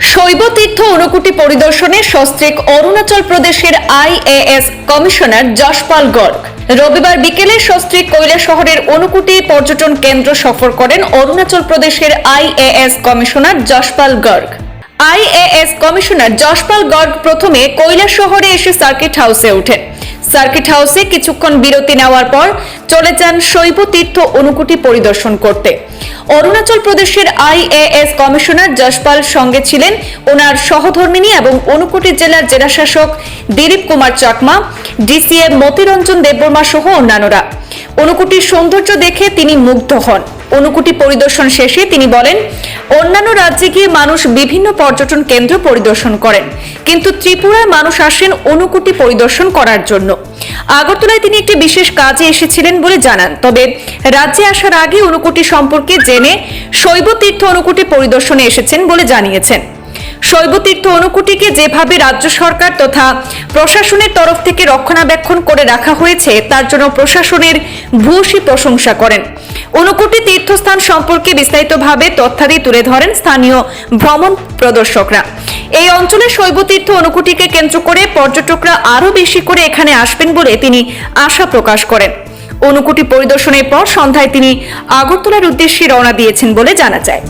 শৈব তীর্থ অনুকুটি পরিদর্শনে সস্ত্রীক অরুণাচল প্রদেশের আইএএস কমিশনার যশপাল গর্গ। রবিবার বিকেলে সস্ত্রীক কৈলা শহরের অনুকুটি পর্যটন কেন্দ্র সফর করেন অরুণাচল প্রদেশের IAS commissioner Jaspal Garg. IAS commissioner Jaspal Garg প্রথমে কৈলা শহরে এসে সার্কিট হাউসে ওঠেন। সার্কিট হাউসে কিছুক্ষণ বিরতি নেওয়ার পর চলে যান শৈব তীর্থ অনুকুটি পরিদর্শন করতে। অরুণাচল প্রদেশের আইএএস কমিশনার যশপাল সঙ্গে ছিলেন ওনার সহধর্মিনী এবং অনুকুটি জেলার জেলাশাসক দিলীপ কুমার চাকমা ডিসিএম মতিরঞ্জন দেববর্মা সহ অন্যান্যরা। অনুকুটির সৌন্দর্য দেখে তিনি মুগ্ধ হন। অনুকুটি পরিদর্শন শেষে তিনি বলেন, অন্যান্য রাজ্যে গিয়ে মানুষ বিভিন্ন পর্যটন কেন্দ্র পরিদর্শন করেন, কিন্তু ত্রিপুরায় মানুষ আসেন অনুকুটি পরিদর্শন করার জন্য। আগরতলায় তিনি একটি বিশেষ কাজে এসেছিলেন বলে জানান, তবে রাজ্যে আসার আগে অনুকুটি সম্পর্কে জেনে শৈব তীর্থ অনুকুটি পরিদর্শনে এসেছেন বলে জানিয়েছেন। শৈবতীর্থ অনুকুটিকে যেভাবে রাজ্য সরকার তথা প্রশাসনের তরফ থেকে রক্ষণাবেক্ষণ করে রাখা হয়েছে, তার জন্য প্রশাসনের ভূয়সী প্রশংসা করেন। অনুকুটি তীর্থস্থান সম্পর্কে বিস্তারিতভাবে তথ্যাদি তুলে ধরেন স্থানীয় ভ্রমণ প্রদর্শকরা। এই অঞ্চলে শৈবতীর্থ অনুকুটিকে কেন্দ্র করে পর্যটকরা আরও বেশি করে এখানে আসবেন বলে তিনি আশা প্রকাশ করেন। অনুকুটি পরিদর্শনের পর সন্ধ্যায় তিনি আগরতলার উদ্দেশ্যে রওনা দিয়েছেন বলে জানা যায়।